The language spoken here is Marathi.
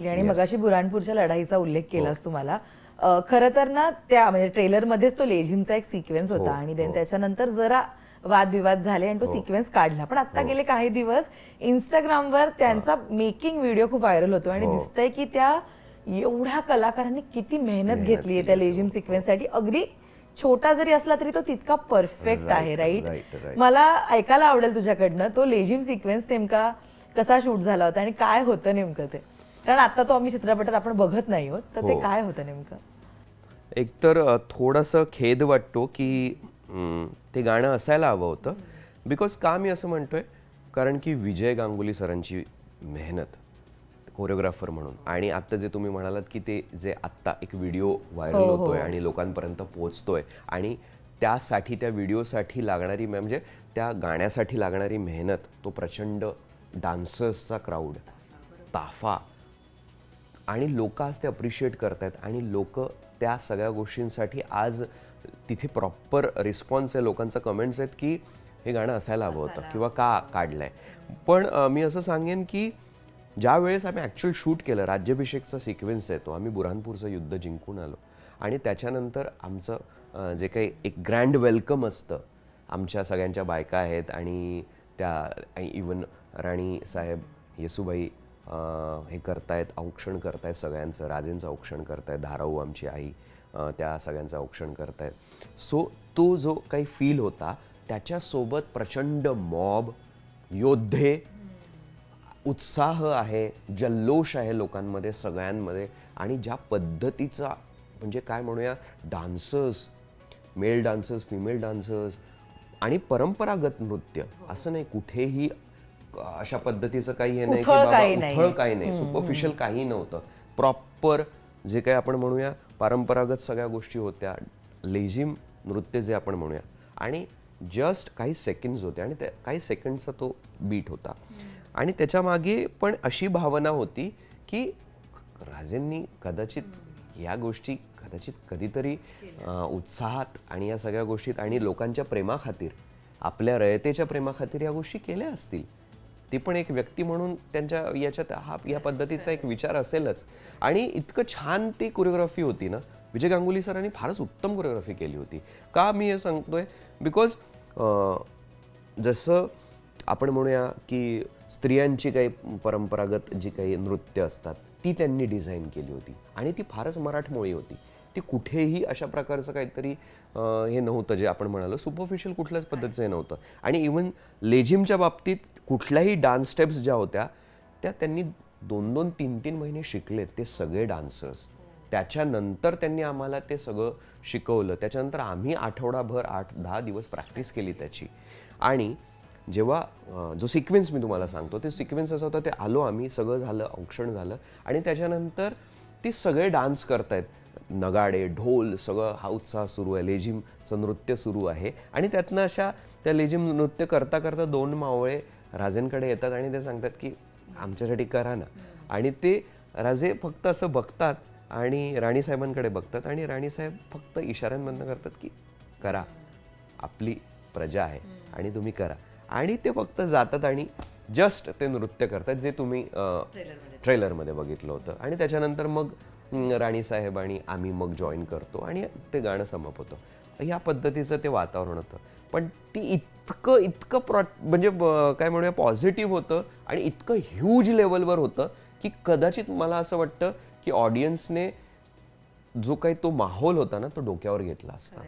आणि मगाशी बुराणपूरच्या लढाईचा उल्लेख केलास तुम्हाला. खर तर ना त्या म्हणजे ट्रेलर मध्येच तो लेझिमचा एक सिक्वेन्स होता आणि then त्याच्यानंतर जरा वादविवाद झाले आणि तो सिक्वेन्स काढला. पण आता गेले काही दिवस इंस्टाग्रामवर त्यांचा मेकिंग व्हिडिओ खूप व्हायरल होतो आणि दिसतंय की त्या एवढ्या कलाकारांनी किती मेहनत घेतली आहे त्या लेझिम सिक्वेन्ससाठी अगदी छोटा जरी असला तरी तो तितका परफेक्ट आहे राईट. मला ऐकायला आवडेल तुझ्याकडनं. तो लेझिम सिक्वेन्स नेमका कसा शूट झाला होता आणि काय होतं नेमकं ते? कारण आता तो आम्ही चित्रपटात आपण बघत नाही आहोत. तर ते हो. काय होतं नेमकं? एकतर अ, थोडंसं खेद वाटतो की ते गाणं असायला हवं होतं. बिकॉज का मी असं म्हणतोय? कारण की विजय गांगुली सरांची मेहनत कोरिओग्राफर म्हणून. आणि आता जे तुम्ही म्हणालात की ते जे आत्ता एक व्हिडिओ व्हायरल हो, होतोय आणि लोकांपर्यंत पोहोचतोय. आणि त्यासाठी त्या व्हिडिओसाठी लागणारी म्हणजे त्या गाण्यासाठी लागणारी मेहनत तो प्रचंड डान्सर्सचा क्राऊड ताफा आणि लोक आज ते अप्रिशिएट करतायत आणि लोक त्या सगळ्या गोष्टींसाठी आज तिथे प्रॉपर रिस्पॉन्स आहे. लोकांचा कमेंट्स आहेत की हे गाणं असायला हवं होतं किंवा का काढलंय. पण अं, मी असं सांगेन की ज्या वेळेस आम्ही ॲक्च्युअल शूट केलं राज्याभिषेकचा सिक्वेन्स आहे तो आम्ही बुरहानपूरचं युद्ध जिंकून आलो. आणि त्याच्यानंतर आमचं जे काही एक ग्रँड वेलकम असतं आमच्या सगळ्यांच्या बायका आहेत आणि त्या इवन राणी साहेब येसुबाई हे करतायत औक्षण करतायत सगळ्यांचं. राजेंचं औक्षण करतायत धाराऊ आमची आई त्या सगळ्यांचं औक्षण करतायत. सो तो जो काही फील होता त्याच्यासोबत प्रचंड मॉब योद्धे उत्साह आहे जल्लोष आहे लोकांमध्ये सगळ्यांमध्ये. आणि ज्या पद्धतीचा म्हणजे काय म्हणूया dancers male dancers female dancers आणि परंपरागत नृत्य असं नाही कुठेही अशा पद्धतीचं काही हे नाही की उथळ बाबा काही नाही. उथळ काही नाही. सुपरफिशियल काही नव्हतं. प्रॉपर जे काही आपण म्हणूया परंपरागत सगळ्या गोष्टी होत्या. लेझिम नृत्य जे आपण म्हणूया. आणि जस्ट काही सेकंड्स होते आणि त्या काही सेकंडचा तो बीट होता. आणि त्याच्यामागे पण अशी भावना होती की राजेंनी कदाचित या गोष्टी कदाचित कधीतरी उत्साहात आणि या सगळ्या गोष्टीत आणि लोकांच्या प्रेमाखातीर आपल्या रयतेच्या प्रेमाखातीर या गोष्टी केल्या असतील. ती पण एक व्यक्ती म्हणून त्यांच्या याच्यात हा या पद्धतीचा एक विचार असेलच. आणि इतकं छान ती कोरिओग्राफी होती ना विजय गांगुली सरांनी फारच उत्तम कोरिओग्राफी केली होती. का मी हे सांगतोय? बिकॉज जसं आपण म्हणूया की स्त्रियांची काही परंपरागत जी काही नृत्य असतात ती त्यांनी डिझाईन केली होती. आणि ती फारच मराठमोळी होती. ती कुठेही अशा प्रकारचं काहीतरी हे नव्हतं जे आपण म्हणालो. सुपरफिशियल कुठल्याच पद्धतीचं हे नव्हतं. आणि इवन लेझिमच्या बाबतीत कुठल्याही डान्स स्टेप्स ज्या होत्या त्या त्यांनी दोन दोन तीन तीन महिने शिकलेत ते सगळे डान्सर्स त्याच्यानंतर त्यांनी आम्हाला ते सगळं शिकवलं. त्याच्यानंतर आम्ही आठवडाभर आठ दहा दिवस प्रॅक्टिस केली त्याची. आणि जेव्हा जो सिक्वेन्स मी तुम्हाला सांगतो ते सिक्वेन्स असं होतं ते आलो आम्ही सगळं झालं औक्षण झालं. आणि त्याच्यानंतर ते सगळे डान्स करतायत. नगाडे ढोल सगळं हा उत्साह सुरू आहे. लेझिमचं नृत्य सुरू आहे. आणि त्यातनं अशा त्या लेझिम नृत्य करता करता दोन मावळे राजेंकडे येतात आणि ते सांगतात की आमच्यासाठी करा ना. आणि ते राजे फक्त असं बघतात आणि राणी साहेबांकडे बघतात आणि राणीसाहेब फक्त इशाऱ्यांमधनं करतात की करा. आपली प्रजा आहे आणि तुम्ही करा. आणि ते फक्त जातात आणि जस्ट ते नृत्य करतात जे तुम्ही ट्रेलरमध्ये बघितलं होतं. आणि त्याच्यानंतर मग राणीसाहेब आणि आम्ही मग जॉईन करतो आणि ते गाणं समप होतं. ह्या पद्धतीचं ते वातावरण होतं. पण ती इतकं इतकं प्रॉ म्हणजे काय म्हणूया पॉझिटिव्ह होतं आणि इतकं ह्यूज लेवलवर होतं की कदाचित मला असं वाटतं की ऑडियन्सने जो काही तो माहोल होता ना तो डोक्यावर घेतला असता.